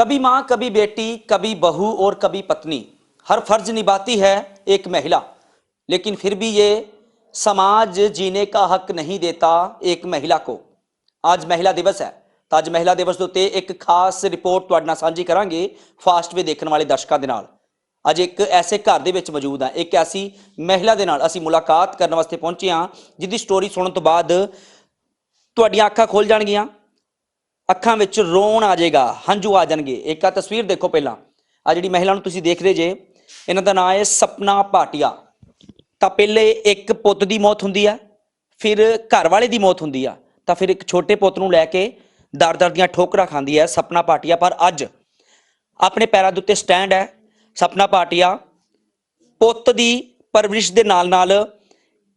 कभी माँ कभी बेटी कभी बहू और कभी पत्नी हर फर्ज निभाती है एक महिला लेकिन फिर भी ये समाज जीने का हक नहीं देता एक महिला को ਅੱਜ ਮਹਿਲਾ ਦਿਵਸ ਹੈ ਤਾਂ ਅੱਜ ਮਹਿਲਾ ਦਿਵਸ ਦੇ ਉੱਤੇ ਇੱਕ ਖਾਸ ਰਿਪੋਰਟ ਤੁਹਾਡੇ ਨਾਲ ਸਾਂਝੀ ਕਰਾਂਗੇ ਫਾਸਟ ਵੇ ਦੇਖਣ ਵਾਲੇ ਦਰਸ਼ਕਾਂ ਦੇ ਨਾਲ ਅੱਜ ਇੱਕ ਐਸੇ ਘਰ ਦੇ ਵਿੱਚ ਮੌਜੂਦ ਹਾਂ ਇੱਕ ਐਸੀ ਮਹਿਲਾ ਦੇ ਨਾਲ ਅਸੀਂ ਮੁਲਾਕਾਤ ਕਰਨ ਵਾਸਤੇ ਪਹੁੰਚੇ ਹਾਂ ਜਿਹਦੀ ਸਟੋਰੀ ਸੁਣਨ ਤੋਂ ਬਾਅਦ ਤੁਹਾਡੀਆਂ ਅੱਖਾਂ ਖੁੱਲ ਜਾਣਗੀਆਂ ਅੱਖਾਂ ਵਿੱਚ ਰੋਣ ਆ ਜਾਏਗਾ, ਹੰਝੂ ਆ ਜਾਣਗੇ। ਇੱਕ ਆ ਤਸਵੀਰ ਦੇਖੋ ਪਹਿਲਾਂ। ਆ ਜਿਹੜੀ ਮਹਿਲਾ ਨੂੰ ਤੁਸੀਂ ਦੇਖ ਰਹੇ ਜੇ, ਇਹਨਾਂ ਦਾ ਨਾਮ ਹੈ ਸਪਨਾ ਭਾਟੀਆ। ਤਾਂ ਪਹਿਲੇ ਇੱਕ ਪੁੱਤ ਦੀ ਮੌਤ ਹੁੰਦੀ ਆ, ਫਿਰ ਘਰ ਵਾਲੇ ਦੀ ਮੌਤ ਹੁੰਦੀ ਆ। ਤਾਂ ਫਿਰ ਇੱਕ ਛੋਟੇ ਪੁੱਤ ਨੂੰ ਲੈ ਕੇ ਦਰ-ਦਰ ਦੀਆਂ ਠੋਕਰਾਂ ਖਾਂਦੀ ਹੈ ਸਪਨਾ ਭਾਟੀਆ। ਪਰ ਅੱਜ ਆਪਣੇ ਪੈਰਾਂ ਦੇ ਉੱਤੇ ਸਟੈਂਡ ਹੈ ਸਪਨਾ ਭਾਟੀਆ। ਪੁੱਤ ਦੀ ਪਰਵਰਿਸ਼ ਦੇ ਨਾਲ-ਨਾਲ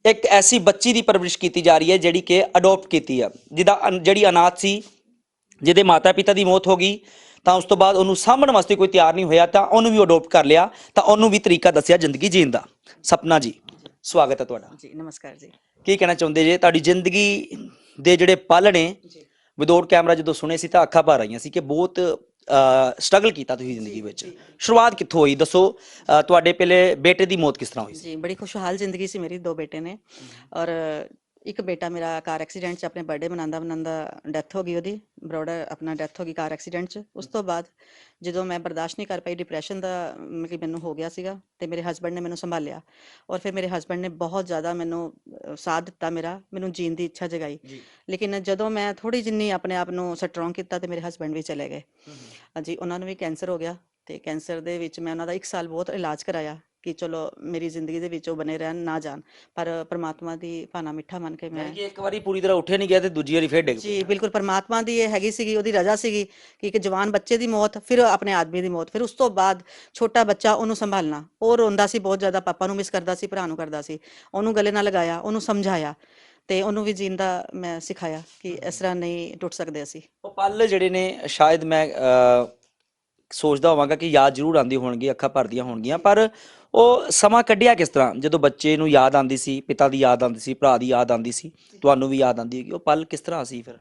ਇੱਕ ਐਸੀ ਬੱਚੀ ਦੀ ਪਰਵਰਿਸ਼ ਕੀਤੀ ਜਾ ਰਹੀ ਹੈ ਜਿਹੜੀ ਕਿ ਅਡਾਪਟ ਕੀਤੀ ਆ। ਜਿਹਦਾ ਅਨ- ਜਿਹੜੀ ਅਨਾਥ ਸੀ ਜਿਹਦੇ ਮਾਤਾ-ਪਿਤਾ ਦੀ ਮੌਤ ਹੋ ਗਈ ਤਾਂ ਉਸ ਤੋਂ ਬਾਅਦ ਉਹਨੂੰ ਸਾਂਭਣ ਵਾਸਤੇ ਕੋਈ ਤਿਆਰ ਨਹੀਂ ਹੋਇਆ ਤਾਂ ਉਹਨੂੰ ਵੀ ਅਡਾਪਟ ਕਰ ਲਿਆ ਤਾਂ ਉਹਨੂੰ ਵੀ ਤਰੀਕਾ ਦੱਸਿਆ ਜ਼ਿੰਦਗੀ ਜੀਣ ਦਾ। ਸਪਨਾ ਜੀ ਸਵਾਗਤ ਹੈ ਤੁਹਾਡਾ। ਜੀ ਨਮਸਕਾਰ ਜੀ। ਕੀ ਕਹਿਣਾ ਚਾਹੁੰਦੇ ਜੇ? ਤੁਹਾਡੀ ਜ਼ਿੰਦਗੀ ਦੇ ਜਿਹੜੇ ਪਲ ਨੇ ਵਿਦਆਊਟ ਕੈਮਰਾ ਜਦੋਂ ਸੁਣੇ ਸੀ ਤਾਂ ਅੱਖਾਂ ਭਰ ਆਈਆਂ ਸੀ ਕਿ ਬਹੁਤ ਸਟਰਗਲ ਕੀਤਾ ਤੁਸੀਂ ਜ਼ਿੰਦਗੀ ਵਿੱਚ। ਸ਼ੁਰੂਆਤ ਕਿੱਥੋਂ ਹੋਈ? ਦੱਸੋ ਤੁਹਾਡੇ ਪਹਿਲੇ ਬੇਟੇ ਦੀ ਮੌਤ ਕਿਸ ਤਰ੍ਹਾਂ ਹੋਈ ਸੀ? ਜੀ ਬੜੀ ਖੁਸ਼ਹਾਲ ਜ਼ਿੰਦਗੀ ਸੀ ਮੇਰੀ ਦੋ ਬੇਟੇ ਨੇ। ਔਰ ਇੱਕ ਬੇਟਾ ਮੇਰਾ ਕਾਰ ਐਕਸੀਡੈਂਟ 'ਚ ਆਪਣੇ ਬਰਥਡੇ ਮਨਾਉਂਦਾ ਮਨਾਉਂਦਾ ਡੈਥ ਹੋ ਗਈ ਉਹਦੀ ਬਰੋਡਰ ਆਪਣਾ ਡੈਥ ਹੋ ਗਈ ਕਾਰ ਐਕਸੀਡੈਂਟ 'ਚ। ਉਸ ਤੋਂ ਬਾਅਦ ਜਦੋਂ ਮੈਂ ਬਰਦਾਸ਼ਤ ਨਹੀਂ ਕਰ ਪਾਈ ਡਿਪਰੈਸ਼ਨ ਦਾ ਮਤਲਬ ਮੈਨੂੰ ਹੋ ਗਿਆ ਸੀਗਾ ਤੇ ਮੇਰੇ ਹਸਬੰਡ ਨੇ ਮੈਨੂੰ ਸੰਭਾਲਿਆ ਔਰ ਫਿਰ ਮੇਰੇ ਹਸਬੰਡ ਨੇ ਬਹੁਤ ਜ਼ਿਆਦਾ ਮੈਨੂੰ ਸਾਥ ਦਿੱਤਾ ਮੇਰਾ ਮੈਨੂੰ ਜੀਣ ਦੀ ਇੱਛਾ ਜਗਾਈ। ਲੇਕਿਨ ਜਦੋਂ ਮੈਂ ਥੋੜੀ ਜਿੰਨੀ ਆਪਣੇ ਆਪ ਨੂੰ ਸਟਰੋਂਗ ਕੀਤਾ ਤੇ ਮੇਰੇ ਹਸਬੰਡ ਵੀ ਚਲੇ ਗਏ। ਹਾਂਜੀ ਉਹਨਾਂ ਨੂੰ ਵੀ ਕੈਂਸਰ ਹੋ ਗਿਆ ਤੇ ਕੈਂਸਰ ਦੇ ਵਿੱਚ ਮੈਂ ਉਹਨਾਂ ਦਾ 1 ਸਾਲ ਬਹੁਤ ਇਲਾਜ ਕਰਾਇਆ। ਕਿ ਚਲੋ ਮੇਰੀ ਜ਼ਿੰਦਗੀ ਦੇ ਵਿੱਚ ਉਹ ਬਨੇ ਰਹਿਣ ਨਾ ਜਾਣ। ਪਰ ਪ੍ਰਮਾਤਮਾ ਦੀ ਭਾਣਾ ਮਿੱਠਾ ਮੰਨ ਕੇ ਮੈਂ ਕਿ ਇੱਕ ਵਾਰੀ ਪੂਰੀ ਤਰ੍ਹਾਂ ਉੱਠਿਆ ਨਹੀਂ ਗਿਆ ਤੇ ਦੂਜੀ ਵਾਰੀ ਫੇਰ ਡਿੱਗ ਜੀ ਬਿਲਕੁਲ ਪਰਮਾਤਮਾ ਦੀ ਇਹ ਹੈਗੀ ਸੀਗੀ ਉਹਦੀ ਰਜ਼ਾ ਸੀਗੀ ਕਿ ਇੱਕ ਜਵਾਨ ਬੱਚੇ ਦੀ ਮੌਤ ਫਿਰ ਆਪਣੇ ਆਦਮੀ ਦੀ ਮੌਤ ਫਿਰ ਉਸ ਤੋਂ ਬਾਅਦ ਛੋਟਾ ਬੱਚਾ ਉਹਨੂੰ ਸੰਭਾਲਣਾ। ਉਹ ਰੋਂਦਾ ਸੀ ਬਹੁਤ ਜ਼ਿਆਦਾ ਪਾਪਾ ਨੂੰ ਮਿਸ ਕਰਦਾ ਸੀ ਭਰਾ ਨੂੰ ਕਰਦਾ ਸੀ। ਉਹਨੂੰ ਗਲੇ ਨਾਲ ਲਗਾਇਆ ਉਹਨੂੰ ਸਮਝਾਇਆ ਤੇ ਉਹਨੂੰ ਵੀ ਜੀਣ ਦਾ ਮੈਂ ਸਿਖਾਇਆ ਕਿ ਇਸ ਤਰ੍ਹਾਂ ਨਹੀਂ ਟੁੱਟ ਸਕਦੇ ਅਸੀਂ। ਉਹ ਪਲ ਜਿਹੜੇ ਨੇ ਸ਼ਾਇਦ ਮੈਂ ਸੋਚਦਾ ਹੋਵਾਂਗਾ ਕਿ ਯਾਦ ਜ਼ਰੂਰ ਆਉਂਦੀ ਹੋਣਗੀ ਅੱਖਾਂ ਭਰਦੀਆਂ ਹੋਣਗੀਆਂ ਪਰ ਉਹ ਸਮਾਂ ਕੱਢਿਆ ਕਿਸ ਤਰ੍ਹਾਂ? ਜਦੋਂ ਬੱਚੇ ਨੂੰ ਯਾਦ ਆਉਂਦੀ ਸੀ, ਪਿਤਾ ਦੀ ਯਾਦ ਆਉਂਦੀ ਸੀ, ਭਰਾ ਦੀ ਯਾਦ ਆਉਂਦੀ ਸੀ, ਤੁਹਾਨੂੰ ਵੀ ਯਾਦ ਆਉਂਦੀ ਹੋਗੀ, ਉਹ ਪਲ ਕਿਸ ਤਰ੍ਹਾਂ ਸੀ ਫਿਰ?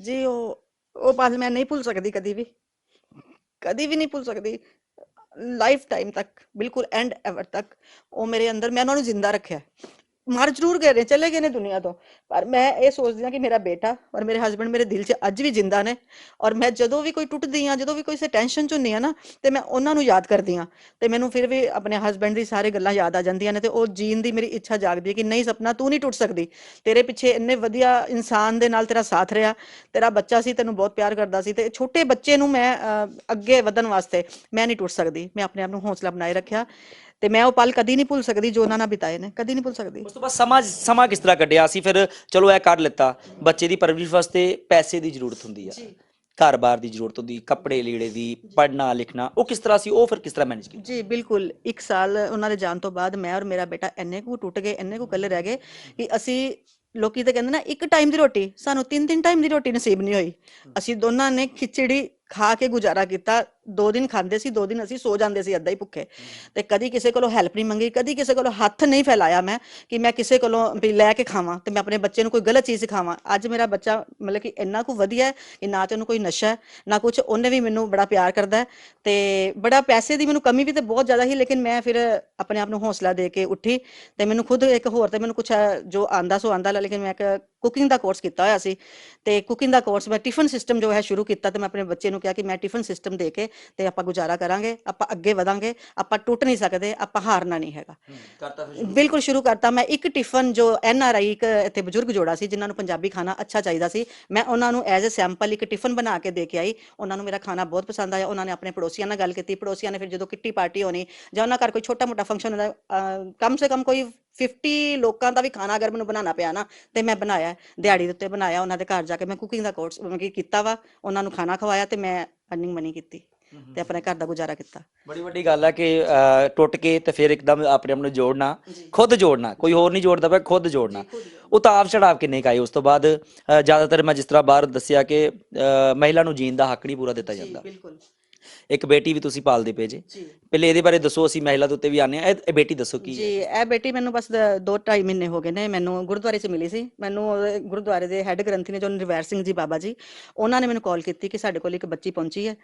ਜੀ, ਉਹ ਉਹ ਪਲ ਮੈਂ ਨਹੀਂ ਭੁੱਲ ਸਕਦੀ ਕਦੀ ਵੀ। ਕਦੀ ਵੀ ਨਹੀਂ ਭੁੱਲ ਸਕਦੀ। ਲਾਈਫ ਟਾਈਮ ਤੱਕ, ਬਿਲਕੁਲ ਐਂਡ ਐਵਰ ਤੱਕ, ਉਹ ਮੇਰੇ ਅੰਦਰ, ਮੈਂ ਉਹਨਾਂ ਨੂੰ ਜ਼ਿੰਦਾ ਰੱਖਿਆ। ਮਰ ਜ਼ਰੂਰ ਗਏ ਨੇ, ਚਲੇ ਗਏ ਨੇ ਦੁਨੀਆ ਤੋਂ। ਪਰ ਮੈਂ ਇਹ ਸੋਚਦੀ ਹਾਂ ਕਿ ਮੇਰਾ ਬੇਟਾ ਔਰ ਮੇਰੇ ਹਸਬੰਡ ਮੇਰੇ ਦਿਲ 'ਚ ਅੱਜ ਵੀ ਜ਼ਿੰਦਾ ਨੇ ਔਰ ਮੈਂ ਜਦੋਂ ਵੀ ਕੋਈ ਟੁੱਟਦੀ ਆ ਜਦੋਂ ਵੀ ਕੋਈ ਸੇ ਟੈਨਸ਼ਨ 'ਚ ਹੁੰਦੀ ਆ ਨਾ, ਤੇ ਮੈਂ ਉਹਨਾਂ ਨੂੰ ਯਾਦ ਕਰਦੀ ਆ ਤੇ ਮੈਨੂੰ ਫਿਰ ਵੀ ਆਪਣੇ ਹਸਬੰਡ ਦੀ ਸਾਰੇ ਗੱਲਾਂ ਯਾਦ ਆ ਜਾਂਦੀਆਂ ਨੇ ਤੇ ਉਹ ਜੀਣ ਦੀ ਮੇਰੀ ਇੱਛਾ ਜਾਗਦੀ ਹੈ ਕਿ ਨਹੀਂ ਸਪਨਾ, ਤੂੰ ਨਹੀਂ ਟੁੱਟ ਸਕਦੀ। ਤੇਰੇ ਪਿੱਛੇ ਇੰਨੇ ਵਧੀਆ ਇਨਸਾਨ ਦੇ ਨਾਲ ਤੇਰਾ ਸਾਥ ਰਿਹਾ, ਤੇਰਾ ਬੱਚਾ ਸੀ, ਤੈਨੂੰ ਬਹੁਤ ਪਿਆਰ ਕਰਦਾ ਸੀ ਤੇ ਛੋਟੇ ਬੱਚੇ ਨੂੰ ਮੈਂ ਅੱਗੇ ਵਧਣ ਵਾਸਤੇ ਮੈਂ ਨਹੀਂ ਟੁੱਟ ਸਕਦੀ। ਮੈਂ ਆਪਣੇ ਆਪ ਨੂੰ ਹੌਸਲਾ ਬਣਾਏ ਰੱਖਿਆ। ਤੇ ਮੈਂ ਉਹ ਪਲ ਕਦੀ ਨਹੀਂ ਭੁੱਲ ਸਕਦੀ ਜੋ ਉਹਨਾਂ ਨਾਲ ਬਿਤਾਏ ਨੇ ਕਦੀ ਨਹੀਂ ਭੁੱਲ ਸਕਦੀ। ਉਸ ਤੋਂ ਬਾਅਦ ਸਮਾਂ ਸਮਾਂ ਕਿਸ ਤਰ੍ਹਾਂ ਕੱਢਿਆ ਸੀ ਫਿਰ ਚਲੋ ਇਹ ਕਰ ਲਿੱਤਾ ਬੱਚੇ ਦੀ ਪਰਵਰਿਸ਼ ਵਾਸਤੇ ਪੈਸੇ ਦੀ ਜ਼ਰੂਰਤ ਹੁੰਦੀ ਆ। ਘਰ-ਬਾਰ ਦੀ ਜ਼ਰੂਰਤ ਹੁੰਦੀ ਕੱਪੜੇ ਲੀੜੇ ਦੀ ਪੜ੍ਹਨਾ ਲਿਖਣਾ ਉਹ ਕਿਸ ਤਰ੍ਹਾਂ ਸੀ ਉਹ ਫਿਰ ਕਿਸ ਤਰ੍ਹਾਂ ਮੈਨੇਜ ਕੀਤਾ? ਜੀ ਬਿਲਕੁਲ। ਇੱਕ ਸਾਲ ਉਹਨਾਂ ਦੇ ਜਾਣ ਤੋਂ ਬਾਅਦ ਮੈਂ ਔਰ ਮੇਰਾ ਬੇਟਾ ਇੰਨੇ ਕੁ ਟੁੱਟ ਗਏ ਇੰਨੇ ਕੁ ਇਕੱਲੇ ਰਹਿ ਗਏ ਕਿ ਅਸੀਂ ਲੋਕੀ ਤਾਂ ਕਹਿੰਦੇ ਨਾ ਇੱਕ ਟਾਈਮ ਦੀ ਰੋਟੀ ਸਾਨੂੰ ਤਿੰਨ ਤਿੰਨ ਟਾਈਮ ਦੀ ਰੋਟੀ ਨਸੀਬ ਨਹੀਂ ਹੋਈ। ਅਸੀਂ ਦੋਨਾਂ ਨੇ ਖਿਚੜੀ ਖਾ ਕੇ ਗੁਜ਼ਾਰਾ ਕੀਤਾ ਦੋ ਦਿਨ ਖਾਂਦੇ ਸੀ, ਦੋ ਦਿਨ ਅਸੀਂ ਸੋ ਜਾਂਦੇ ਸੀ ਅੱਧਾ ਹੀ ਭੁੱਖੇ। ਤੇ ਕਦੀ ਕਿਸੇ ਕੋਲੋਂ ਹੈਲਪ ਨਹੀਂ ਮੰਗੀ, ਕਦੀ ਕਿਸੇ ਕੋਲੋਂ ਹੱਥ ਨਹੀਂ ਫੈਲਾਇਆ ਮੈਂ ਕਿ ਮੈਂ ਕਿਸੇ ਕੋਲੋਂ ਵੀ ਲੈ ਕੇ ਖਾਵਾਂ ਤੇ ਮੈਂ ਆਪਣੇ ਬੱਚੇ ਨੂੰ ਕੋਈ ਗਲਤ ਚੀਜ਼ ਸਿਖਾਵਾਂ। ਅੱਜ ਮੇਰਾ ਬੱਚਾ ਮਤਲਬ ਕਿ ਇੰਨਾ ਕੁ ਵਧੀਆ ਹੈ ਕਿ ਨਾ ਤੇ ਉਹਨੂੰ ਕੋਈ ਨਸ਼ਾ ਨਾ ਕੁਝ ਉਹਨੇ ਵੀ ਮੈਨੂੰ ਬੜਾ ਪਿਆਰ ਕਰਦਾ ਤੇ ਬੜਾ ਪੈਸੇ ਦੀ ਮੈਨੂੰ ਕਮੀ ਵੀ ਤੇ ਬਹੁਤ ਜ਼ਿਆਦਾ ਸੀ, ਲੇਕਿਨ ਮੈਂ ਫਿਰ ਆਪਣੇ ਆਪ ਨੂੰ ਹੌਸਲਾ ਦੇ ਕੇ ਉੱਠੀ ਤੇ ਮੈਨੂੰ ਖੁਦ ਇੱਕ ਹੋਰ ਤੇ ਮੈਨੂੰ ਕੁਛ ਜੋ ਆਂਦਾ ਸੋ ਆਂਦਾ ਲੇਕਿਨ ਮੈਂ ਇੱਕ ਕੁਕਿੰਗ ਦਾ ਕੋਰਸ ਕੀਤਾ ਹੋਇਆ ਸੀ ਤੇ ਕੁਕਿੰਗ ਦਾ ਕੋਰਸ ਮੈਂ ਟਿਫਨ ਸਿਸਟਮ ਜੋ ਹੈ ਸ਼ੁਰੂ ਕੀਤਾ ਤੇ ਮੈਂ ਆਪਣੇ ਬੱਚੇ ਨੂੰ ਕਿਹਾ ਕਿ ਮੈਂ ਟਿਫਨ ਸਿਸਟਮ ਦੇ ਕੇ ਤੇ ਆਪਾਂ ਗੁਜ਼ਾਰਾ ਕਰਾਂਗੇ ਆਪਾਂ ਅੱਗੇ ਵਧਾਂਗੇ ਆਪਾਂ ਟੁੱਟ ਨਹੀਂ ਸਕਦੇ ਆਪਾਂ ਹਾਰਨਾ ਨਹੀਂ ਹੈਗਾ। ਕਰਤਾ ਬਿਲਕੁਲ ਸ਼ੁਰੂ ਕਰਤਾ। ਮੈਂ ਇੱਕ ਟਿਫਨ ਜੋ ਐਨ ਆਰ ਆਈ ਇੱਕ ਇੱਥੇ ਬਜ਼ੁਰਗ ਜੋੜਾ ਸੀ ਜਿਨ੍ਹਾਂ ਨੂੰ ਪੰਜਾਬੀ ਖਾਣਾ ਅੱਛਾ ਚਾਹੀਦਾ ਸੀ ਮੈਂ ਉਹਨਾਂ ਨੂੰ ਐਜ਼ ਅ ਸੈਂਪਲ ਇੱਕ ਟਿਫਨ ਬਣਾ ਕੇ ਦੇ ਕੇ ਆਈ। ਉਹਨਾਂ ਨੂੰ ਮੇਰਾ ਖਾਣਾ ਬਹੁਤ ਪਸੰਦ ਆਇਆ। ਉਹਨਾਂ ਨੇ ਆਪਣੇ ਪੜੋਸੀਆਂ ਨਾਲ ਗੱਲ ਕੀਤੀ। ਪੜੋਸੀਆਂ ਨੇ ਫਿਰ ਜਦੋਂ ਕਿੱਟੀ ਪਾਰਟੀ ਹੋਣੀ ਜਾਂ ਉਹਨਾਂ ਘਰ ਕੋਈ ਛੋਟਾ ਮੋਟਾ ਫੰਕਸ਼ਨ ਹੁੰਦਾ ਕਮ ਸੇ ਕਮ ਕੋਈ 50 ਲੋਕਾਂ ਦਾ ਵੀ ਖਾਣਾ ਅਗਰ ਮੈਨੂੰ ਬਣਾਉਣਾ ਪਿਆ ਨਾ ਤੇ ਮੈਂ ਬਣਾਇਆ। ਦਿਹਾੜੀ ਦੇ ਉੱਤੇ ਬਣਾਇਆ। ਉਹਨਾਂ ਦੇ ਘਰ ਜਾ ਕੇ ਮੈਂ ਕੁਕਿੰਗ ਦਾ ਕੋਰਸ ਕੀਤਾ ਵਾ। ਉਹਨਾਂ ਨੂੰ ਖਾਣਾ ਖਵਾਇਆ ਤੇ ਮੈਂ ਅਰਨਿੰਗ ਮਨੀ ਕੀਤੀ ਤੇ ਆਪਣੇ ਘਰ ਦਾ ਗੁਜ਼ਾਰਾ ਕੀਤਾ। ਬੜੀ ਵੱਡੀ ਗੱਲ ਹੈ ਕਿ ਅਹ, ਟੁੱਟ ਕੇ ਤੇ ਫਿਰ ਇੱਕਦਮ ਆਪਣੇ ਆਪ ਨੂੰ ਜੋੜਨਾ ਖੁਦ ਜੋੜਨਾ ਕੋਈ ਹੋਰ ਨਹੀਂ ਜੋੜਦਾ ਪਿਆ ਖੁਦ ਜੋੜਨਾ। ਉਤਾਰ ਚੜਾਵ ਕਿੰਨੇ ਕਾਏ ਉਸ ਤੋਂ ਬਾਅਦ ਜ਼ਿਆਦਾਤਰ ਮੈਂ ਜਿਸ ਤਰ੍ਹਾਂ ਬਾਹਰ ਦੱਸਿਆ ਕਿ ਅਹ, ਮਹਿਲਾ ਨੂੰ ਜੀਣ ਦਾ ਹੱਕ ਨਹੀਂ ਪੂਰਾ ਦਿੱਤਾ ਜਾਂਦਾ। ਬਿਲਕੁਲ। ਇੱਕ ਬੇਟੀ ਵੀ ਤੁਸੀਂ ਪਾਲਦੇ ਪਏ ਜੇ। ਪਹਿਲੇ ਇਹਦੇ ਬਾਰੇ ਦੱਸੋ ਅਸੀਂ ਮਹਿਲਾ ਦੇ ਉੱਤੇ ਵੀ ਆਨੇ ਆ ਇਹ ਬੇਟੀ ਦੱਸੋ ਕੀ ਹੈ? ਜੀ ਇਹ ਬੇਟੀ ਮੈਨੂੰ ਬਸ ਦ- ਦੋ ਢਾਈ ਮਹੀਨੇ ਹੋ ਗਏ ਨੇ। ਮੈਨੂੰ ਗੁਰਦੁਆਰੇ 'ਚ ਮਿਲੀ ਸੀ। ਮੈਨੂੰ ਗੁਰਦੁਆਰੇ ਦੇ ਹੈੱਡ ਗ੍ਰੰਥੀ ਨੇ ਜੋ ਨਿਰਵੈਰ ਸਿੰਘ ਜੀ ਬਾਬਾ ਜੀ ਉਹਨਾਂ ਨੇ ਮੈਨੂੰ ਕਾਲ ਕੀਤੀ ਕਿ ਸਾਡੇ ਕੋਲ ਇੱਕ ਬੱਚੀ ਪਹੁੰਚੀ ਹੈ।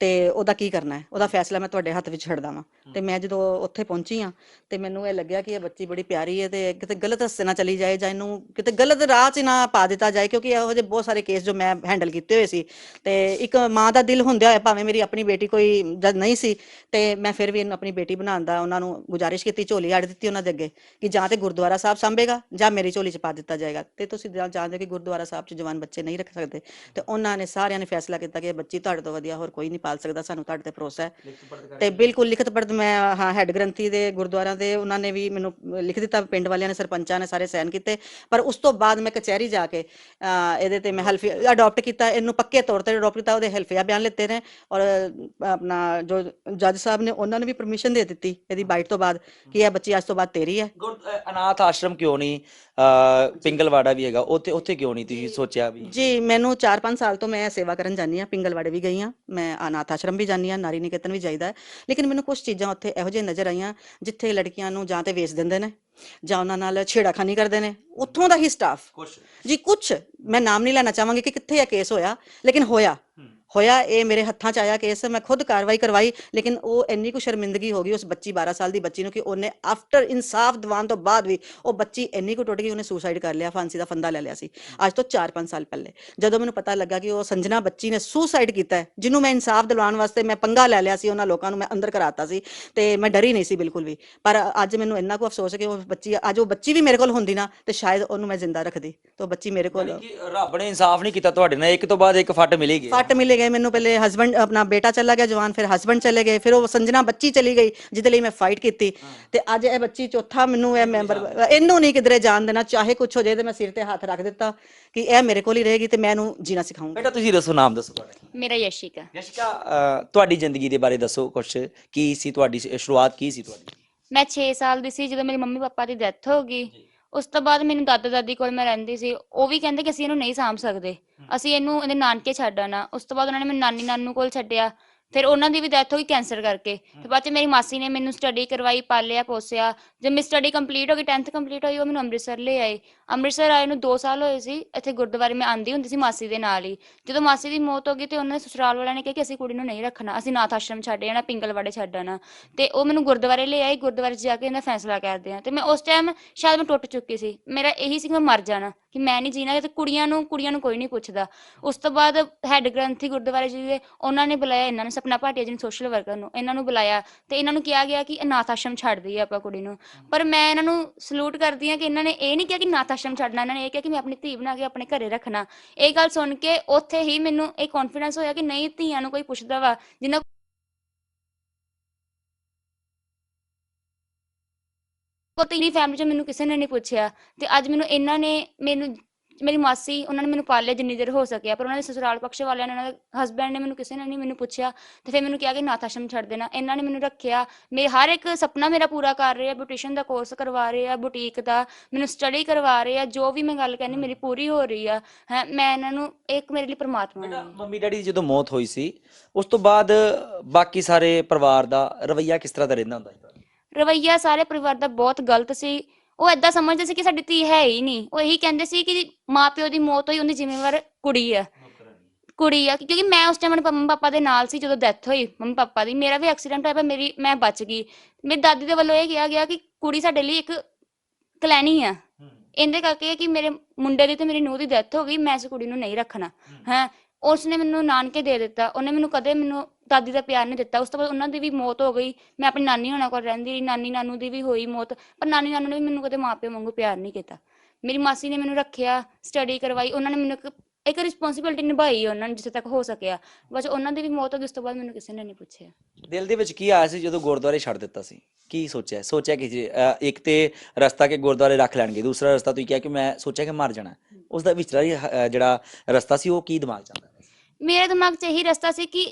ਤੇ ਉਹਦਾ ਕੀ ਕਰਨਾ ਹੈ? ਉਹਦਾ ਫੈਸਲਾ ਮੈਂ ਤੁਹਾਡੇ ਹੱਥ ਵਿੱਚ ਛੱਡਦਾ ਵਾਂ। ਤੇ ਮੈਂ ਜਦੋਂ ਉੱਥੇ ਪਹੁੰਚੀ ਆ ਤੇ ਮੈਨੂੰ ਇਹ ਲੱਗਿਆ ਕਿ ਇਹ ਬੱਚੀ ਬੜੀ ਪਿਆਰੀ ਹੈ ਤੇ ਕਿਤੇ ਗਲਤ ਰਸਤੇ ਨਾ ਚਲੀ ਜਾਏ ਜਾਂ ਇਹਨੂੰ ਕਿਤੇ ਗਲਤ ਰਾਹ 'ਚ ਨਾ ਪਾ ਦਿੱਤਾ ਜਾਏ ਕਿਉਂਕਿ ਇਹੋ ਜਿਹੇ ਬਹੁਤ ਸਾਰੇ ਕੇਸ ਜੋ ਮੈਂ ਹੈਂਡਲ ਕੀਤੇ ਹੋਏ ਸੀ। ਤੇ ਇੱਕ ਮਾਂ ਦਾ ਦਿਲ ਹੁੰਦਿਆ ਹੋਇਆ ਭਾਵੇਂ ਮੇਰੀ ਆਪਣੀ ਬੇਟੀ ਕੋਈ ਜਦ ਨਹੀਂ ਸੀ ਤੇ ਮੈਂ ਫਿਰ ਵੀ ਇਹਨੂੰ ਆਪਣੀ ਬੇਟੀ ਬਣਾਉਣ ਦਾ ਉਹਨਾਂ ਨੂੰ ਗੁਜ਼ਾਰਿਸ਼ ਕੀਤੀ ਝੋਲੀ ਅੜ ਦਿੱਤੀ ਉਹਨਾਂ ਦੇ ਅੱਗੇ ਕਿ ਜਾਂ ਤੇ ਗੁਰਦੁਆਰਾ ਸਾਹਿਬ ਸੰਭੇਗਾ ਜਾਂ ਮੇਰੀ ਝੋਲੀ 'ਚ ਪਾ ਦਿੱਤਾ ਜਾਏਗਾ। ਤੇ ਤੁਸੀਂ ਜਾਣਦੇ ਹੋ ਕਿ ਗੁਰਦੁਆਰਾ ਸਾਹਿਬ 'ਚ ਜਵਾਨ ਬੱਚੇ ਨਹੀਂ ਰੱਖ ਸਕਦੇ। ਤੇ ਉਹਨਾਂ ਨੇ ਸਾਰਿਆਂ ਨੇ ਫੈਸਲਾ ਕੀਤਾ ਕਿ ਇਹ ਬੱਚੀ ਤੁਹਾਡੇ ਤੋਂ ਵਧੀਆ ਹੋਰ ਕੋਈ ਨਹੀਂ ਪਾਲ ਸਕਦਾ ਸਾਨੂੰ ਤੁਹਾਡੇ ਤੇ ਭਰੋਸਾ ਹੈ। ਤੇ ਬਿਲਕੁਲ ਲਿਖਤ ਪੜਤ ਮੈਂ ਹਾਂ ਹੈੱਡ ਗ੍ਰੰਥੀ ਦੇ ਗੁਰਦੁਆਰਾ ਦੇ ਉਹਨਾਂ ਨੇ ਵੀ ਮੈਨੂੰ ਲਿਖ ਦਿੱਤਾ ਪਿੰਡ ਵਾਲਿਆਂ ਨੇ ਸਰਪੰਚਾਂ ਨੇ ਸਾਰੇ ਸਾਈਨ ਕੀਤੇ। ਪਰ ਉਸ ਤੋਂ ਬਾਅਦ ਮੈਂ ਕਚਹਿਰੀ ਜਾ ਕੇ ਇਹਦੇ ਤੇ ਮੈਂ ਹਲਫੀ ਅਡਾਪਟ ਕੀਤਾ ਇਹਨੂੰ ਪੱਕੇ ਤੌਰ ਤੇ ਅਡਾਪਟ ਕੀਤਾ ਉਹਦੇ ਹਲਫੀਆ ਬਿਆਨ ਲਿੱਤੇ ਨੇ। ਔਰ ਆਪਣਾ ਜੋ ਜੱਜ ਸਾਹਿਬ ਨੇ ਉਹਨਾਂ ਨੇ ਵੀ ਪਰਮਿਸ਼ਨ ਦੇ ਦਿੱਤੀ ਇਹਦੀ ਬਾਈਟ ਤੋਂ ਬਾਅਦ ਕਿ ਇਹ ਬੱਚੀ ਅੱਜ ਤੋਂ ਬਾਅਦ ਤੇਰੀ ਹੈ। ਅਨਾਥ ਆਸ਼ਰਮ ਕਿਉਂ ਨਹੀਂ ਪਿੰਗਲਵਾੜਾ ਵੀ ਹੈਗਾ ਉੱਥੇ ਉੱਥੇ ਕਿਉਂ ਨਹੀਂ ਤੁਸੀਂ ਸੋਚਿਆ ਵੀ? ਜੀ ਮੈਨੂੰ 4-5 ਸਾਲ ਤੋਂ ਮੈਂ ਸੇਵਾ ਕਰਨ ਜਾਂਦੀ ਆ ਪਿੰਗਲਵਾੜੇ ਵੀ ਗਈ ਆ ਮੈਂ ਅਨਾਥ ਆਸ਼ਰਮ ਵੀ ਜਾਂਦੀ ਆ ਨਾਰੀ ਨਿਕੇਤਨ ਵੀ ਜਾਈਦਾ ਹੈ। ਲੇਕਿਨ ਮੈਨੂੰ ਕੁਝ ਚੀਜ਼ਾਂ ਉੱਥੇ ਇਹੋ ਜਿਹੀ ਨਜ਼ਰ ਆਈਆਂ ਜਿੱਥੇ ਲੜਕੀਆਂ ਨੂੰ ਜਾਂ ਤੇ ਵੇਚ ਦਿੰਦੇ ਨੇ ਜਾਂ ਉਹਨਾਂ ਨਾਲ ਛੇੜਾਖਾਨੀ ਕਰਦੇ ਨੇ। ਉੱਥੋਂ ਦਾ ਹੀ ਸਟਾਫ ਜੀ ਕੁਝ ਮੈਂ ਨਾਮ ਨਹੀਂ ਲੈਣਾ ਚਾਹਾਂਗੀ ਕਿ ਕਿੱਥੇ ਇਹ ਕੇਸ ਹੋਇਆ ਲੇਕਿਨ ਹੋਇਆ। ਹੋਇਆ ਇਹ ਮੇਰੇ ਹੱਥਾਂ 'ਚ ਆਇਆ ਕੇਸ ਮੈਂ ਖੁਦ ਕਾਰਵਾਈ ਕਰਵਾਈ ਲੇਕਿਨ ਉਹ ਇੰਨੀ ਕੁ ਸ਼ਰਮਿੰਦਗੀ ਹੋ ਗਈ ਉਸ ਬੱਚੀ 12 ਸਾਲ ਦੀ ਬੱਚੀ ਨੂੰ ਕਿ ਉਹਨੇ ਆਫਟਰ ਇਨਸਾਫ ਦਿਵਾਉਣ ਤੋਂ ਬਾਅਦ ਵੀ ਉਹ ਬੱਚੀ ਇੰਨੀ ਕੁ ਟੁੱਟ ਗਈ ਉਹਨੇ ਸੁਸਾਈਡ ਕਰ ਲਿਆ ਫਾਂਸੀ ਦਾ ਫੰਦਾ ਲੈ ਲਿਆ ਸੀ। ਅੱਜ ਤੋਂ 4-5 ਸਾਲ ਪਹਿਲੇ ਜਦੋਂ ਮੈਨੂੰ ਪਤਾ ਲੱਗਾ ਕਿ ਉਹ ਸੰਜਨਾ ਬੱਚੀ ਨੇ ਸੁਸਾਈਡ ਕੀਤਾ ਹੈ ਜਿਹਨੂੰ ਮੈਂ ਇਨਸਾਫ ਦਿਲਵਾਉਣ ਵਾਸਤੇ ਮੈਂ ਪੰਗਾ ਲੈ ਲਿਆ ਸੀ ਉਹਨਾਂ ਲੋਕਾਂ ਨੂੰ ਮੈਂ ਅੰਦਰ ਕਰਾਤਾ ਸੀ ਤੇ ਮੈਂ ਡਰੀ ਨਹੀਂ ਸੀ ਬਿਲਕੁਲ ਵੀ। ਪਰ ਅੱਜ ਮੈਨੂੰ ਇੰਨਾ ਕੁ ਅਫਸੋਸ ਹੈ ਕਿ ਉਹ ਬੱਚੀ ਅੱਜ ਉਹ ਬੱਚੀ ਵੀ ਮੇਰੇ ਕੋਲ ਹੁੰਦੀ ਨਾ ਤੇ ਸ਼ਾਇਦ ਉਹਨੂੰ ਮੈਂ ਜ਼ਿੰਦਾ ਰੱਖਦੀ ਤੇ ਉਹ ਬੱਚੀ ਮੇਰੇ ਕੋਲ ਰੱਬ ਨੇ ਇਨਸਾਫ ਨਹੀਂ ਕੀਤਾ ਤੁਹਾਡੇ ਨਾਲ ਇੱਕ ਤੋਂ ਬਾਅਦ ਇੱਕ ਫੱਟ ਮਿਲੇਗੀ। ਫੱਟ ਮਿਲੇ ਗਏ ਮੈਨੂੰ ਪਹਿਲੇ ਹਸਬੰਡ ਆਪਣਾ ਬੇਟਾ ਚਲਾ ਗਿਆ ਜਵਾਨ ਫਿਰ ਹਸਬੰਡ ਚਲੇ ਗਏ ਫਿਰ ਉਹ ਸੰਜਨਾ ਬੱਚੀ ਚਲੀ ਗਈ ਜਿਹਦੇ ਲਈ ਮੈਂ ਫਾਈਟ ਕੀਤੀ। ਤੇ ਅੱਜ ਇਹ ਬੱਚੀ ਚੌਥਾ ਮੈਨੂੰ ਇਹ ਮੈਂਬਰ ਇਹਨੂੰ ਨਹੀਂ ਕਿਧਰੇ ਜਾਣ ਦੇਣਾ ਚਾਹੇ ਕੁਝ ਹੋ ਜਾਏ ਤੇ ਮੈਂ ਸਿਰ ਤੇ ਹੱਥ ਰੱਖ ਦਿੱਤਾ ਕਿ ਇਹ ਮੇਰੇ ਕੋਲ ਹੀ ਰਹੇਗੀ ਤੇ ਮੈਂ ਇਹਨੂੰ ਜੀਣਾ ਸਿਖਾਉਂਗੀ ਬੇਟਾ ਤੁਸੀਂ ਦੱਸੋ ਨਾਮ ਦੱਸੋ ਤੁਹਾਡਾ। ਮੇਰਾ ਯਸ਼ਿਕਾ। ਯਸ਼ਿਕਾ ਤੁਹਾਡੀ ਜ਼ਿੰਦਗੀ ਦੇ ਬਾਰੇ ਦੱਸੋ ਕੁਛ। ਕੀ ਸੀ ਤੁਹਾਡੀ ਸ਼- ਸ਼ੁਰੂਆਤ ਕੀ ਸੀ ਤੁਹਾਡੀ? ਮੈਂ 6 ਸਾਲ ਦੀ ਸੀ ਜਦੋਂ ਮੇਰੇ ਮੰਮੀ ਪਾਪਾ ਦੀ ਡੈਥ ਹੋ ਗਈ। ਉਸ ਤੋਂ ਬਾਅਦ ਮੈਨੂੰ ਦਾਦਾ ਦਾਦੀ ਕੋਲ ਮੈਂ ਰਹਿੰਦੀ ਸੀ ਉਹ ਵੀ ਕਹਿੰਦੇ ਕਿ ਅਸੀਂ ਇਹਨੂੰ ਨਹੀਂ ਸਾਂਭ ਸਕਦੇ। ਅਸੀਂ ਇਹਨੂੰ ਇਹਦੇ ਨਾਨਕੇ ਛੱਡ ਆਣਾ ਉਸ ਤੋਂ ਬਾਅਦ ਉਹਨਾਂ ਨੇ ਮੈਨੂੰ ਨਾਨੀ ਨਾਨੂ ਕੋਲ ਛੱਡਿਆ। ਫਿਰ ਉਹਨਾਂ ਦੀ ਵੀ ਡੈਥ ਹੋ ਗਈ ਕੈਂਸਰ ਕਰਕੇ ਤੇ ਬਾਅਦ ਚ ਮੇਰੀ ਮਾਸੀ ਨੇ ਮੈਨੂੰ ਸਟੱਡੀ ਕਰਵਾਈ ਪਾਲਿਆ ਪੋਸਿਆ। ਜਦ ਮੇਰੀ ਸਟੱਡੀ ਕੰਪਲੀਟ ਹੋ ਗਈ 10th ਕੰਪਲੀਟ ਹੋਈ ਉਹ ਮੈਨੂੰ ਅੰਮ੍ਰਿਤਸਰ ਲੈ ਆਏ। ਅੰਮ੍ਰਿਤਸਰ ਆਏ ਨੂੰ 2 ਸਾਲ ਹੋਏ ਸੀ ਇੱਥੇ ਗੁਰਦੁਆਰੇ ਮੈਂ ਆਂਦੀ ਹੁੰਦੀ ਸੀ ਮਾਸੀ ਦੇ ਨਾਲ ਹੀ। ਜਦੋਂ ਮਾਸੀ ਦੀ ਮੌਤ ਹੋ ਗਈ ਤੇ ਉਹਨਾਂ ਦੇ ਸਸੁਰਾਲ ਵਾਲਿਆਂ ਨੇ ਕਿਹਾ ਕਿ ਅਸੀਂ ਕੁੜੀ ਨੂੰ ਨਹੀਂ ਰੱਖਣਾ ਅਸੀਂ ਨਾਥ ਆਸ਼ਰਮ ਛੱਡ ਜਾਣਾ ਪਿੰਗਲਵਾੜੇ ਛੱਡ ਆਣਾ ਤੇ ਉਹ ਮੈਨੂੰ ਗੁਰਦੁਆਰੇ ਲੈ ਆਏ ਗੁਰਦੁਆਰੇ 'ਚ ਜਾ ਕੇ ਇਹਦਾ ਫੈਸਲਾ ਕਰਦੇ ਆ। ਤੇ ਮੈਂ ਉਸ ਟਾਈਮ ਸ਼ਾਇਦ ਮੈਂ ਟੁੱਟ ਚੁੱਕੀ ਸੀ। ਮੇਰਾ ਇਹੀ ਸੀ ਕਿ ਮੈਂ ਮਰ ਜਾਣਾ ਕਿ ਮੈਂ ਨਹੀਂ ਜੀਣਾ ਤੇ ਕੁੜੀਆਂ ਨੂੰ ਕੁੜੀਆਂ ਨੂੰ ਕੋਈ ਨਹੀਂ ਪੁੱਛਦਾ। ਉਸ ਤੋਂ ਬਾਅਦ ਹੈੱਡ ਗ੍ਰੰਥੀ ਗੁਰਦੁਆਰੇ ਜੀ ਦੇ ਉਹਨਾਂ ਨੇ ਬੁਲਾਇਆ ਇਹਨਾਂ ਨੇ ਸਪਨਾ ਭਾਟੀਆ ਜੀ ਨੂੰ ਸੋਸ਼ਲ ਵਰਕਰ ਨੂੰ, ਇਹਨਾਂ ਨੂੰ ਬੁਲਾਇਆ ਤੇ ਇਹਨਾਂ ਨੂੰ ਕਿਹਾ ਗਿਆ ਕਿ ਅਨਾਥ ਆਸ਼ਰਮ ਛੱਡ ਦਈਏ ਆਪਾਂ ਕੁੜੀ ਨੂੰ। ਪਰ ਮੈਂ ਇਹਨਾਂ ਨੂੰ ਸਲੂਟ ਕਰਦੀ ਆ ਕਿ ਇਹਨਾਂ ਨੇ ਇਹ ਨਹੀਂ ਕਿਹਾ ਕਿ ਅਨਾਥ ਆਸ਼ਰਮ ਛੱਡਣਾ, ਇਹਨਾਂ ਨੇ ਇਹ ਕਿਹਾ ਕਿ ਮੈਂ ਆਪਣੀ ਧੀ ਬਣਾ ਕੇ ਆਪਣੇ ਘਰੇ ਰੱਖਣਾ। ਇਹ ਗੱਲ ਸੁਣ ਕੇ ਉੱਥੇ ਹੀ ਮੈਨੂੰ ਇਹ ਕੌਨਫੀਡੈਂਸ ਹੋਇਆ ਕਿ ਨਹੀਂ ਧੀਆਂ ਨੂੰ ਕੋਈ ਪੁੱਛਦਾ ਵਾ, ਜਿੰਨਾ ਪਤਾ ਹੀ ਨਹੀਂ ਫੈਮਿਲੀ ਚ ਮੈਨੂੰ ਕਿਸੇ ਨੇ ਨਹੀਂ ਪੁੱਛਿਆ। ਤੇ ਅੱਜ ਮੈਨੂੰ ਇਹਨਾਂ ਨੇ, ਮੈਨੂੰ ਮੇਰੀ ਮਾਸੀ ਉਹਨਾਂ ਨੇ ਮੈਨੂੰ ਪਾਲਿਆ ਜਿੰਨੀ ਦੇਰ ਹੋ ਸਕਿਆ ਪਰ ਉਹਨਾਂ ਦੇ ਸਸੁਰਾਲ ਪਕਸ਼ ਵਾਲਿਆਂ ਨੇ ਉਹਨਾਂ ਦੇ ਹਸਬੈਂਡ ਨੇ ਮੈਨੂੰ ਕਿਸੇ ਨੇ ਨਹੀਂ ਮੈਨੂੰ ਪੁੱਛਿਆ ਤੇ ਫਿਰ ਮੈਨੂੰ ਕਿਹਾ ਕਿ ਨਾਥ ਆਸ਼ਰਮ ਛੱਡ ਦੇਣਾ। ਇਹਨਾਂ ਨੇ ਮੈਨੂੰ ਰੱਖਿਆ। ਮੇਰੇ ਹਰ ਇੱਕ ਸੁਪਨਾ ਮੇਰਾ ਪੂਰਾ ਕਰ ਰਹੇ ਆ ਬਿਊਟੀਸ਼ੀਅਨ ਦਾ ਕੋਰਸ ਕਰਵਾ ਰਹੇ ਆ ਬੁਟੀਕ ਦਾ ਮੈਨੂੰ ਸਟੱਡੀ ਕਰਵਾ ਰਹੇ ਆ ਜੋ ਵੀ ਮੈਂ ਗੱਲ ਕਹਿੰਦੀ ਮੇਰੀ ਪੂਰੀ ਹੋ ਰਹੀ ਆ ਹੈ ਮੈਂ ਇਹਨਾਂ ਨੂੰ ਇੱਕ ਮੇਰੇ ਲਈ ਪ੍ਰਮਾਤਮਾ ਹੈ। ਮੰਮੀ ਡੈਡੀ ਦੀ ਜਦੋਂ ਮੌਤ ਹੋਈ ਸੀ ਉਸ ਤੋਂ ਬਾਅਦ ਬਾਕੀ ਸਾਰੇ ਪਰਿਵਾਰ ਦਾ ਰਵਈਆ ਕਿਸ ਤਰ੍ਹਾਂ ਦਾ ਰਹਿੰਦਾ ਹੁੰਦਾ ਸੀ? ਰਵਈਆ ਸਾਰੇ ਪਰਿਵਾਰ ਦਾ ਬਹੁਤ ਗਲਤ ਸੀ। ਉਹ ਐਦਾਂ ਸਮਝਦੇ ਸੀ ਕਿ ਸਾਡੀ ਧੀ ਹੈ ਹੀ ਨਹੀਂ। ਉਹ ਇਹੀ ਕਹਿੰਦੇ ਸੀ ਕਿ ਮਾਪਿਓ ਦੀ ਮੌਤ ਹੋਈ ਉਹਦੀ ਜ਼ਿੰਮੇਵਾਰ ਕੁੜੀ ਆ। ਕੁੜੀ ਆ ਕਿਉਂਕਿ ਮੈਂ ਉਸ ਟਾਈਮ ਮੰਮੀ ਪਾਪਾ ਦੇ ਨਾਲ ਸੀ ਜਦੋਂ ਡੈਥ ਹੋਈ ਮੰਮੀ ਪਾਪਾ ਦੀ। ਮੇਰਾ ਵੀ ਐਕਸੀਡੈਂਟ ਹੋਇਆ ਪਰ ਮੇਰੀ ਮੈਂ ਬਚ ਗਈ। ਮੇਰੀ ਦਾਦੀ ਦੇ ਵੱਲੋਂ ਇਹ ਕਿਹਾ ਗਿਆ ਕਿ ਕੁੜੀ ਸਾਡੇ ਲਈ ਇੱਕ ਕਲੈਣੀ ਆ। ਇਹਦੇ ਕਰਕੇ ਕਿ ਮੇਰੇ ਮੁੰਡੇ ਦੀ ਤੇ ਮੇਰੀ ਨੂੰਹ ਦੀ ਡੈਥ ਹੋ ਗਈ ਮੈਂ ਇਸ ਕੁੜੀ ਨੂੰ ਨਹੀਂ ਰੱਖਣਾ। ਹੈ? ਉਸਨੇ ਮੈਨੂੰ ਨਾਨਕੇ ਦੇ ਦਿੱਤਾ ਉਹਨੇ ਮੈਨੂੰ ਕਦੇ ਮੈਨੂੰ ਦਾਦੀ ਦਾ ਪਿਆਰ ਨਹੀਂ ਦਿੱਤਾ। ਉਸ ਤੋਂ ਬਾਅਦ ਉਹਨਾਂ ਦੀ ਵੀ ਮੌਤ ਹੋ ਗਈ ਮੈਂ ਆਪਣੀ ਨਾਨੀ ਹੋਣਾ ਕੋਲ ਰਹਿੰਦੀ ਰਹੀ ਨਾਨੀ ਨਾਨੂ ਦੀ ਵੀ ਹੋਈ ਮੌਤ ਪਰ ਨਾਨੀ ਨਾਨੂ ਨੇ ਵੀ ਮੈਨੂੰ ਕਦੇ ਮਾਪਿਓ ਵਾਂਗੂ ਪਿਆਰ ਨਹੀਂ ਕੀਤਾ। ਮੇਰੀ ਮਾਸੀ ਨੇ ਮੈਨੂੰ ਰੱਖਿਆ ਸਟੱਡੀ ਕਰਵਾਈ ਉਹਨਾਂ ਨੇ ਮੈਨੂੰ ਇੱਕ ਇੱਕ ਰਿਸਪੌਂਸਿਬਿਲਟੀ ਨਿਭਾਈ ਉਹਨਾਂ ਨੇ ਜਿੱਥੇ ਤੱਕ ਹੋ ਸਕਿਆ। ਬਸ ਉਹਨਾਂ ਦੀ ਵੀ ਮੌਤ ਹੋ ਗਈ ਉਸ ਤੋਂ ਬਾਅਦ ਮੈਨੂੰ ਕਿਸੇ ਨੇ ਨਹੀਂ ਪੁੱਛਿਆ। ਦਿਲ ਦੇ ਵਿੱਚ ਕੀ ਆਇਆ ਸੀ ਜਦੋਂ ਗੁਰਦੁਆਰੇ ਛੱਡ ਦਿੱਤਾ ਸੀ? ਕੀ ਸੋਚਿਆ? ਸੋਚਿਆ ਕਿ ਜੀ, ਅ, ਇੱਕ ਤੇ ਰਸਤਾ ਕਿ ਗੁਰਦੁਆਰੇ ਰੱਖ ਲੈਣਗੇ ਦੂਸਰਾ ਰਸਤਾ ਤੁਸੀਂ ਕਿਹਾ ਕਿ ਮੈਂ ਸੋਚਿਆ ਕਿ ਮਰ ਜਾਣਾ। ਉਸ ਦਾ ਵਿਚਲਾ ਜਿਹੜਾ ਰਸਤਾ ਸੀ ਉਹ ਕੀ ਦਿਮਾਗ ਚ ਆਉਂਦਾ? ਮੇਰੇ ਦਿਮਾਗ 'ਚ ਇਹੀ ਰਸਤਾ ਸੀ ਕਿ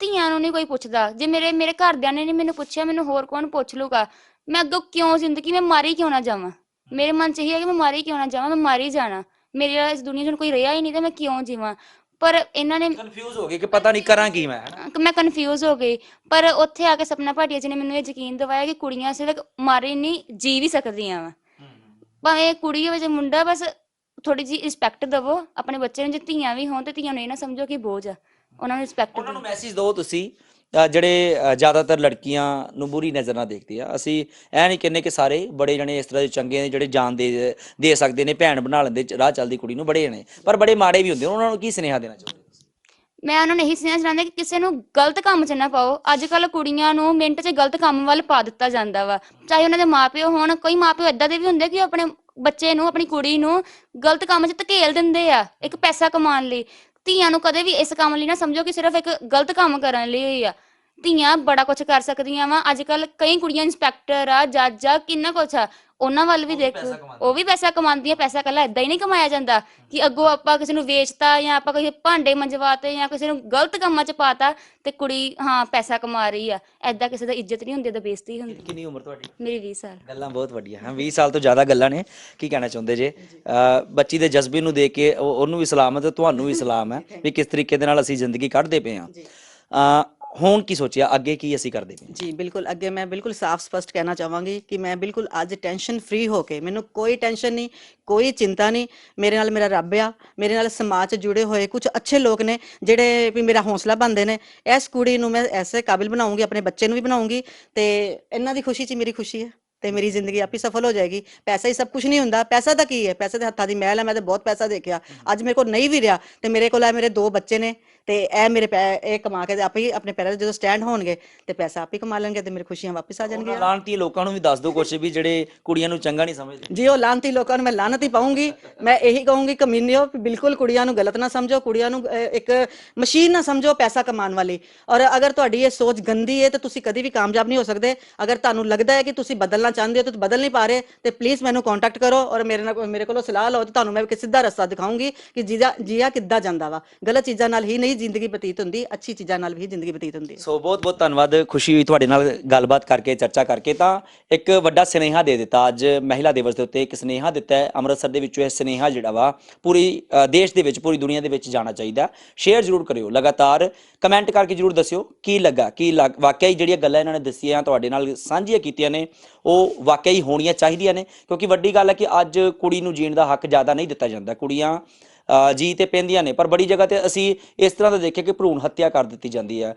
ਧੀਆਂ ਨੂੰ ਨਹੀਂ ਕੋਈ ਪੁੱਛਦਾ। ਜੇ ਮੇਰੇ ਮੇਰੇ ਘਰਦਿਆਂ ਨੇ ਨਹੀਂ ਮੈਨੂੰ ਪੁੱਛਿਆ ਮੈਨੂੰ ਹੋਰ ਕੌਣ ਪੁੱਛ ਲੂਗਾ? ਮੈਂ ਅੱਗੋਂ ਕਿਉਂ ਜ਼ਿੰਦਗੀ ਮੈਂ ਮਾਰੀ ਕਿਉਂ ਨਾ ਜਾਵਾਂ? ਮੇਰੇ ਮਨ 'ਚ ਇਹ ਹੈ ਕਿ ਮੈਂ ਮਾਰੀ ਕਿਉਂ ਨਾ ਜਾਵਾਂ ਮੈਂ ਮਾਰੀ ਜਾਣਾ। ਮੇਰੇ ਇਸ ਦੁਨੀਆ 'ਚ ਕੋਈ ਰਿਹਾ ਹੀ ਨਹੀਂ ਤੇ ਮੈਂ ਕਿਉਂ ਜੀਵਾਂ? ਪਰ ਇਹਨਾਂ ਨੇ ਕਨਫਿਊਜ਼ ਹੋ ਗਏ ਕਿ ਪਤਾ ਨਹੀਂ ਕਰਾਂ ਕੀ ਮੈਂ ਹੈਨਾ ਮੈਂ ਕਨਫਿਊਜ਼ ਹੋ ਗਈ। ਪਰ ਉੱਥੇ ਆ ਕੇ ਸਪਨਾ ਭਾਟੀਆ ਜੀ ਨੇ ਮੈਨੂੰ ਇਹ ਯਕੀਨ ਦਿਵਾਇਆ ਕਿ ਕੁੜੀਆਂ ਸਿਰਫ ਮਾਰੇ ਨਹੀਂ ਜੀ ਵੀ ਸਕਦੀਆਂ ਵਾ। ਭਾਵੇਂ ਕੁੜੀ ਹੋਵੇ ਜਾਂ ਮੁੰਡਾ ਬਸ ਥੋੜੀ ਜੀ ਰਿਸਪੈਕਟ ਦਵੋ ਆਪਣੇ ਬੱਚੇ ਨੂੰ ਜੇ ਧੀਆਂ ਵੀ ਹੋਣ ਤੇ ਧੀਆਂ ਨੂੰ ਇਹ ਨਾ ਸਮਝੋ ਕਿ ਬੋਝ ਆ ਉਹਨਾਂ ਨੂੰ ਰਿਸਪੈਕਟ ਉਹਨਾਂ ਨੂੰ ਮੈਸੇਜ ਦਿਓ ਤੁਸੀਂ ਜਿਹੜੇ ਜ਼ਿਆਦਾਤਰ ਲੜਕੀਆਂ ਨੂੰ ਬੁਰੀ ਨਜ਼ਰ ਨਾਲ ਦੇਖਦੇ ਆ। ਅਸੀਂ ਇਹ ਨਹੀਂ ਕਹਿੰਦੇ ਕਿ ਸਾਰੇ ਬੜੇ ਜਣੇ ਇਸ ਤਰ੍ਹਾਂ ਦੇ ਚੰਗੇ ਨੇ ਜਿਹੜੇ ਜਾਨ ਦੇ ਦੇ ਸਕਦੇ ਨੇ ਭੈਣ ਬਣਾ ਲੈਂਦੇ ਰਾਹ ਚੱਲਦੀ ਕੁੜੀ ਨੂੰ ਬੜੇ ਨੇ ਪਰ ਬੜੇ ਮਾੜੇ ਵੀ ਹੁੰਦੇ ਉਹਨਾਂ ਨੂੰ ਕੀ ਸੁਨੇਹਾ ਦੇਣਾ ਚਾਹੁੰਦੇ? ਮੈਂ ਉਹਨਾਂ ਨੂੰ ਇਹੀ ਸੁਨੇਹਾ ਚਾਹੁੰਦਾ ਕਿ ਕਿਸੇ ਨੂੰ ਗਲਤ ਕੰਮ 'ਚ ਨਾ ਪਾਓ। ਅੱਜ ਕੱਲ ਕੁੜੀਆਂ ਨੂੰ ਮਿੰਟ 'ਚ ਗਲਤ ਕੰਮ ਵੱਲ ਪਾ ਦਿੱਤਾ ਜਾਂਦਾ ਵਾ। ਚਾਹੇ ਉਹਨਾਂ ਦੇ ਮਾਪਿਓ ਹੋਣ ਕੋਈ ਮਾਪਿਓ ਏਦਾਂ ਦੇ ਵੀ ਹੁੰਦੇ ਕਿ ਆਪਣੇ ਬੱਚੇ ਨੂੰ, ਆਪਣੀ ਕੁੜੀ ਨੂੰ ਗਲਤ ਕੰਮ 'ਚ ਧਕੇਲ ਦਿੰਦੇ ਆ, ਇੱਕ ਪੈਸਾ ਕਮਾਉਣ ਲਈ। ਧੀਆਂ ਨੂੰ ਕਦੇ ਵੀ ਇਸ ਕੰਮ ਲਈ ਨਾ ਸਮਝੋ ਕਿ ਸਿਰਫ ਇੱਕ ਗਲਤ ਕੰਮ ਕਰਨ ਲਈ ਹੋਈ ਆ। ਧੀਆਂ ਬੜਾ ਕੁਝ ਕਰ ਸਕਦੀਆਂ ਵਾ। ਅੱਜ ਕੱਲ ਕਈ ਕੁੜੀਆਂ ਇੰਸਪੈਕਟਰ ਆ, ਜੱਜ ਆ, ਕਿੰਨਾ ਕੁਛ ਆ। ਉਹਨਾਂ ਵੱਲ ਵੀ ਦੇਖੋ। ਉਹ ਵੀ ਪੈਸਾ ਕਮਾਉਂਦੀਆਂ ਪੈਸਾ ਕੱਲਾ ਏਦਾਂ ਹੀ ਨਹੀਂ ਕਮਾਇਆ ਜਾਂਦਾ ਕਿ ਅੱਗੋਂ ਆਪਾਂ ਕਿਸੇ ਨੂੰ ਵੇਚਤਾ ਜਾਂ ਆਪਾਂ ਕਿਸੇ ਭਾਂਡੇ ਮੰਜਵਾਤੇ ਜਾਂ ਕਿਸੇ ਨੂੰ ਗਲਤ ਕੰਮਾਂ 'ਚ ਪਾਤਾ ਤੇ ਕੁੜੀ ਹਾਂ ਪੈਸਾ ਕਮਾ ਰਹੀ ਆ। ਏਦਾਂ ਕਿਸੇ ਦਾ ਇੱਜ਼ਤ ਨਹੀਂ ਹੁੰਦੀ ਤਾਂ ਬੇਇੱਜ਼ਤੀ ਹੁੰਦੀ। ਕਿੰਨੀ ਉਮਰ ਤੁਹਾਡੀ? ਮੇਰੀ 20 ਸਾਲ। ਗੱਲਾਂ ਬਹੁਤ ਵੱਡੀਆਂ ਹਾਂ 20 ਸਾਲ ਤੋਂ ਜ਼ਿਆਦਾ ਗੱਲਾਂ ਨੇ ਕੀ ਕਹਿਣਾ ਚਾਹੁੰਦੇ ਜੇ? ਬੱਚੀ ਦੇ ਜਜ਼ਬੇ ਨੂੰ ਦੇਖ ਕੇ ਉਹ- ਉਹਨੂੰ ਵੀ ਸਲਾਮ ਹੈ ਤੇ ਤੁਹਾਨੂੰ ਵੀ ਸਲਾਮ ਹੈ ਵੀ ਕਿਸ ਤਰੀਕੇ ਦੇ ਨਾਲ ਅਸੀਂ ਜ਼ਿੰਦਗੀ ਕੱਢਦੇ ਪਏ ਅ, ਹੁਣ ਕੀ ਸੋਚਿਆ? ਅੱਗੇ ਕੀ ਅਸੀਂ ਕਰਦੇ ਪਏ ਜੀ, ਬਿਲਕੁਲ। ਅੱਗੇ ਮੈਂ ਬਿਲਕੁਲ ਸਾਫ਼ ਸਪਸ਼ਟ ਕਹਿਣਾ ਚਾਹਾਂਗੀ ਕਿ ਮੈਂ ਬਿਲਕੁਲ ਅੱਜ ਟੈਨਸ਼ਨ ਫ੍ਰੀ ਹੋ ਕੇ, ਮੈਨੂੰ ਕੋਈ ਟੈਨਸ਼ਨ ਨਹੀਂ, ਕੋਈ ਚਿੰਤਾ ਨਹੀਂ। ਮੇਰੇ ਨਾਲ ਮੇਰਾ ਰੱਬ ਆ। ਮੇਰੇ ਨਾਲ ਸਮਾਜ 'ਚ ਜੁੜੇ ਹੋਏ ਕੁਝ ਅੱਛੇ ਲੋਕ ਨੇ, ਜਿਹੜੇ ਵੀ ਮੇਰਾ ਹੌਸਲਾ ਬਣਦੇ ਨੇ। ਇਸ ਕੁੜੀ ਨੂੰ ਮੈਂ ਐਸੇ ਕਾਬਿਲ ਬਣਾਉਂਗੀ, ਆਪਣੇ ਬੱਚੇ ਨੂੰ ਵੀ ਬਣਾਉਂਗੀ ਤੇ ਇਹਨਾਂ ਦੀ ਖੁਸ਼ੀ 'ਚ ਹੀ ਮੇਰੀ ਖੁਸ਼ੀ ਹੈ। ਤੇ ਮੇਰੀ ਜ਼ਿੰਦਗੀ ਆਪੇ ਸਫਲ ਹੋ ਜਾਏਗੀ। ਪੈਸਾ ਹੀ ਸਭ ਕੁਝ ਨਹੀਂ ਹੁੰਦਾ। ਪੈਸਾ ਤਾਂ ਕੀ ਹੈ? ਪੈਸੇ ਦੇ ਹੱਥਾਂ ਦੀ ਮੈਲ ਹੈ। ਮੈਂ ਤਾਂ ਬਹੁਤ ਪੈਸਾ ਦੇਖਿਆ। ਅੱਜ ਮੇਰੇ ਕੋਲ ਨਹੀਂ ਵੀ ਰਿਹਾ। ਤੇ ਮੇਰੇ ਕੋਲ ਹੈ ਮੇਰੇ ਦੋ ਬੱਚੇ ਨੇ। ਤੇ ਇਹ ਮੇਰੇ ਪੈ- ਇਹ ਕਮਾ ਕੇ ਆਪੇ ਹੀ ਆਪਣੇ ਪੈਰਾਂ ਤੇ ਜਦੋਂ ਸਟੈਂਡ ਹੋਣਗੇ ਤੇ ਪੈਸਾ ਆਪੇ ਕਮਾ ਲੈਣਗੇ ਤੇ ਮੇਰੀ ਖੁਸ਼ੀਆਂ ਵਾਪਸ ਆ ਜਾਣਗੀਆਂ। ਲਾਣਤੀ ਲੋਕਾਂ ਨੂੰ ਵੀ ਦੱਸ ਦਿਓ ਕੁਛ ਵੀ ਜਿਹੜੇ ਕੁੜੀਆਂ ਨੂੰ ਚੰਗਾ ਨਹੀਂ ਸਮਝਦੇ। ਜੀ ਉਹ ਲਾਂਤੀ ਲੋਕਾਂ ਨੂੰ ਮੈਂ ਲਾਨਤ ਹੀ ਪਾਉਂਗੀ। ਮੈਂ ਇਹੀ ਕਹੂੰਗੀ ਕਮੀਨਿਓ ਬਿਲਕੁਲ ਕੁੜੀਆਂ ਨੂੰ ਗਲਤ ਨਾ ਸਮਝੋ। ਕੁੜੀਆਂ ਨੂੰ ਇੱਕ ਮਸ਼ੀਨ ਨਾ ਸਮਝੋ ਪੈਸਾ ਕਮਾਉਣ ਵਾਲੀ। ਔਰ ਅਗਰ ਤੁਹਾਡੀ ਇਹ ਸੋਚ ਗੰਦੀ ਹੈ ਤਾਂ ਤੁਸੀਂ ਕਦੀ ਵੀ ਕਾਮਯਾਬ ਨਹੀਂ ਹੋ ਸਕਦੇ। ਅਗਰ ਤੁਹਾਨੂੰ ਲੱਗਦਾ ਹੈ ਕਿ ਤੁਸੀਂ ਬਦਲਣਾ ਚਾਹੁੰਦੇ ਹੋ ਤਾਂ ਬਦਲ ਨਹੀਂ ਪਾ ਰਹੇ, ਤੇ ਪਲੀਜ਼ ਮੈਨੂੰ ਕੰਟੈਕਟ ਕਰੋ ਔਰ ਮੇਰੇ ਨਾਲ, ਮੇਰੇ ਕੋਲੋਂ ਸਲਾਹ ਲਓ ਤੇ ਤੁਹਾਨੂੰ ਮੈਂ ਇੱਕ ਸਿੱਧਾ ਰਸਤਾ ਦਿਖਾਉਂਗੀ ਕਿ ਜੀਆ ਜੀਆ ਕਿੱਦਾਂ ਜਾਂਦਾ ਵਾ। ਗਲਤ ਚੀਜ਼ਾਂ ਨਾਲ ਹੀ ਨਹੀਂ ਜ਼ਿੰਦਗੀ ਬਤੀਤ ਹੁੰਦੀ, ਅੱਛੀ ਚੀਜ਼ਾਂ ਨਾਲ ਵੀ ਜ਼ਿੰਦਗੀ ਬਤੀਤ ਹੁੰਦੀ ਸੋ ਬਹੁਤ ਬਹੁਤ ਧੰਨਵਾਦ, ਖੁਸ਼ੀ ਹੋਈ ਤੁਹਾਡੇ ਨਾਲ ਗੱਲਬਾਤ ਕਰਕੇ, ਚਰਚਾ ਕਰਕੇ ਤਾਂ ਇੱਕ ਵੱਡਾ ਸੁਨੇਹਾ ਦੇ ਦਿੱਤਾ ਅੱਜ ਮਹਿਲਾ ਦਿਵਸ ਦੇ ਉੱਤੇ, ਇੱਕ ਸੁਨੇਹਾ ਦਿੱਤਾ ਹੈ, ਅੰਮ੍ਰਿਤਸਰ ਦੇ ਵਿੱਚੋਂ ਇਹ ਸੁਨੇਹਾ ਜਿਹੜਾ ਵਾ ਪੂਰੀ ਦੇਸ਼ ਦੇ ਵਿੱਚ, ਪੂਰੀ ਦੁਨੀਆ ਦੇ ਵਿੱਚ ਜਾਣਾ ਚਾਹੀਦਾ ਸ਼ੇਅਰ ਜ਼ਰੂਰ ਕਰਿਓ, ਲਗਾਤਾਰ ਕਮੈਂਟ ਕਰਕੇ ਜ਼ਰੂਰ ਦੱਸਿਓ ਕੀ ਲੱਗਾ, ਕੀ ਲੱਗ- ਵਾਕਿਆ ਹੀ ਜਿਹੜੀਆਂ ਗੱਲਾਂ ਇਹਨਾਂ ਨੇ ਦੱਸੀਆਂ, ਤੁਹਾਡੇ ਨਾਲ ਸਾਂਝੀਆਂ ਕੀਤੀਆਂ ਨੇ ਉਹ ਵਾਕਿਆ ਹੀ ਹੋਣੀਆਂ ਚਾਹੀਦੀਆਂ ਨੇ ਕਿਉਂਕਿ ਵੱਡੀ ਗੱਲ ਹੈ ਕਿ ਅੱਜ ਕੁੜੀ ਨੂੰ ਜੀਣ ਦਾ ਹੱਕ ਜ਼ਿਆਦਾ ਨਹੀਂ ਦਿੱਤਾ ਜਾਂਦਾ। ਕੁੜੀਆਂ ਅ, ਜੀ ਤੇ ਪੈਂਦੀਆਂ ਨੇ ਪਰ ਬੜੀ ਜਗ੍ਹਾ ਤੇ ਅਸੀਂ ਇਸ ਤਰ੍ਹਾਂ ਦਾ ਦੇਖਿਆ ਕਿ ਭਰੂਣ ਹੱਤਿਆ ਕਰ ਦਿੱਤੀ ਜਾਂਦੀ ਹੈ।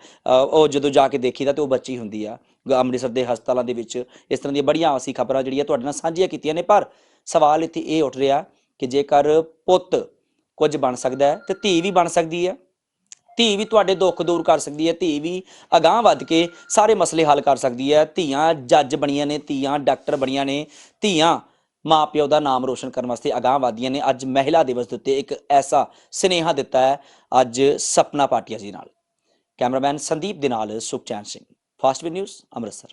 ਉਹ ਜਦੋਂ ਜਾ ਕੇ ਦੇਖੀਦਾ ਤੇ ਉਹ ਬੱਚੀ ਹੁੰਦੀ ਆ ਗ- ਅੰਮ੍ਰਿਤਸਰ ਦੇ ਹਸਪਤਾਲਾਂ ਦੇ ਵਿੱਚ। ਇਸ ਤਰ੍ਹਾਂ ਦੀਆਂ ਬੜੀਆਂ ਅਸੀਂ ਖਬਰਾਂ ਜਿਹੜੀਆਂ ਤੁਹਾਡੇ ਨਾਲ ਸਾਂਝੀਆਂ ਕੀਤੀਆਂ ਨੇ ਪਰ ਸਵਾਲ ਇੱਥੇ ਇਹ ਉੱਠ ਰਿਹਾ ਕਿ ਜੇਕਰ ਪੁੱਤ ਕੁਝ ਬਣ ਸਕਦਾ ਹੈ ਤੇ ਧੀ ਵੀ ਬਣ ਸਕਦੀ ਹੈ। ਧੀ ਵੀ ਤੁਹਾਡੇ ਦੁੱਖ ਦੂਰ ਕਰ ਸਕਦੀ ਹੈ, ਧੀ ਵੀ ਅਗਾਹ ਵੱਧ ਕੇ ਸਾਰੇ ਮਸਲੇ ਹੱਲ ਕਰ ਸਕਦੀ ਹੈ। ਧੀਆਂ ਜੱਜ ਬਣੀਆਂ ਨੇ, ਧੀਆਂ ਡਾਕਟਰ ਬਣੀਆਂ ਨੇ, ਧੀਆਂ ਮਾਪਿਓ ਦਾ ਨਾਮ ਰੋਸ਼ਨ ਕਰਨ ਵਾਸਤੇ ਅਗਾਹ ਵਧੀਆਂ ਨੇ। ਅੱਜ ਮਹਿਲਾ ਦਿਵਸ ਦੇ ਉੱਤੇ ਇੱਕ ਐਸਾ ਸਨੇਹਾ ਦਿੱਤਾ ਹੈ, ਅੱਜ ਸਪਨਾ ਪਾਟਿਆ ਜੀ ਨਾਲ। ਕੈਮਰਾਮੈਨ ਸੰਦੀਪ ਦੇ ਨਾਲ Sukhchain Singh. Fast V news, Amritsar.